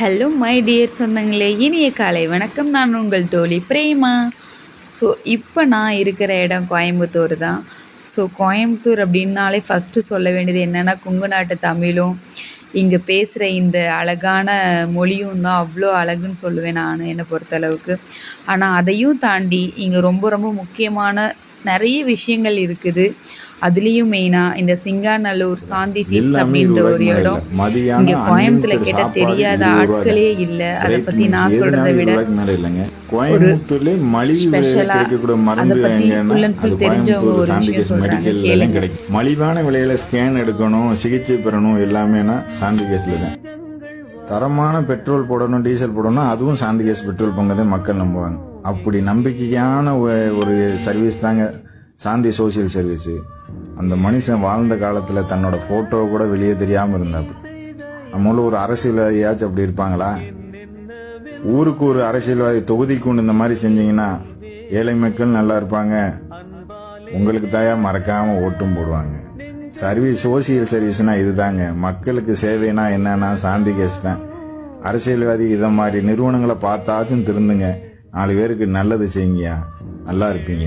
Hello my dear சொந்தங்களே இனிய காலை வணக்கம். நான் உங்கள் தோழி பிரேமா. ஸோ இப்போ நான் இருக்கிற இடம் கோயம்புத்தூர் தான். ஸோ கோயம்புத்தூர் அப்படின்னாலே ஃபஸ்ட்டு சொல்ல வேண்டியது என்னென்னா குங்கு நாட்டு தமிழும் இங்கே பேசுகிற இந்த அழகான மொழியும் தான் அவ்வளோ அழகுன்னு சொல்லுவேன் நான் என்னை பொறுத்தளவுக்கு. ஆனால் அதையும் தாண்டி இங்கே ரொம்ப ரொம்ப முக்கியமான நிறைய விஷயங்கள் இருக்குது. அதுலேயும் மெயினாக இந்த சிங்காநல்லூர் சாந்தி எல்லாமே அப்படின்ற ஒரு இடம். இங்கே கோயம்புத்தூர்ல கேட்டால் தெரியாத ஆட்களே தான். இல்லை. அதை பற்றி நான் சொல்கிறத விட ரூபாய்க்கு மேல இல்லைங்க. கோயம்புத்தூர்ல மலிவு விலையில ஸ்பெஷலா கிடைக்கக்கூடிய அதை and full அது தெரிஞ்சவங்க ஒரு விஷயம் மெடிக்கல்ல கேளுங்க. எல்லாம் கிடைக்கும். மலிவான விலையில ஸ்கேன் எடுக்கணும் சிகிச்சை பெறணும் எல்லாமேனா சாந்தி கேஸ்ல தான். தரமான பெட்ரோல் போடணும் டீசல் போடணும் அதுவும் சாந்தி கேஸ் பெட்ரோல் பங்கதை மக்கள் நம்புவாங்க. அப்படி நம்பிக்கையான ஒரு சர்வீஸ் தாங்க. சாந்தி சோசியல் சர்வீஸு அந்த மனுஷன் வாழ்ந்த காலத்தில் தன்னோட ஃபோட்டோ கூட வெளியே தெரியாமல் இருந்தாப்பு நம்மளும் ஒரு அரசியல்வாதியாச்சும் அப்படி இருப்பாங்களா? ஊருக்கு ஒரு அரசியல்வாதி தொகுதிக்கு ஒன்று இந்த மாதிரி செஞ்சீங்கன்னா ஏழை மக்கள் நல்லா இருப்பாங்க. உங்களுக்கு தாயா மறக்காமல் ஓட்டும் போடுவாங்க. சர்வீஸ் சோசியல் சர்வீஸ்னா இதுதாங்க. மக்களுக்கு சேவைனா என்னன்னா சாந்தி கேஸ் தான். அரசியல்வாதி இதை மாதிரி நிறுவனங்களை பார்த்தாச்சும் திருந்துங்க. நாலு பேருக்கு நல்லது செய்யுங்கயா நல்லா இருப்பீங்க.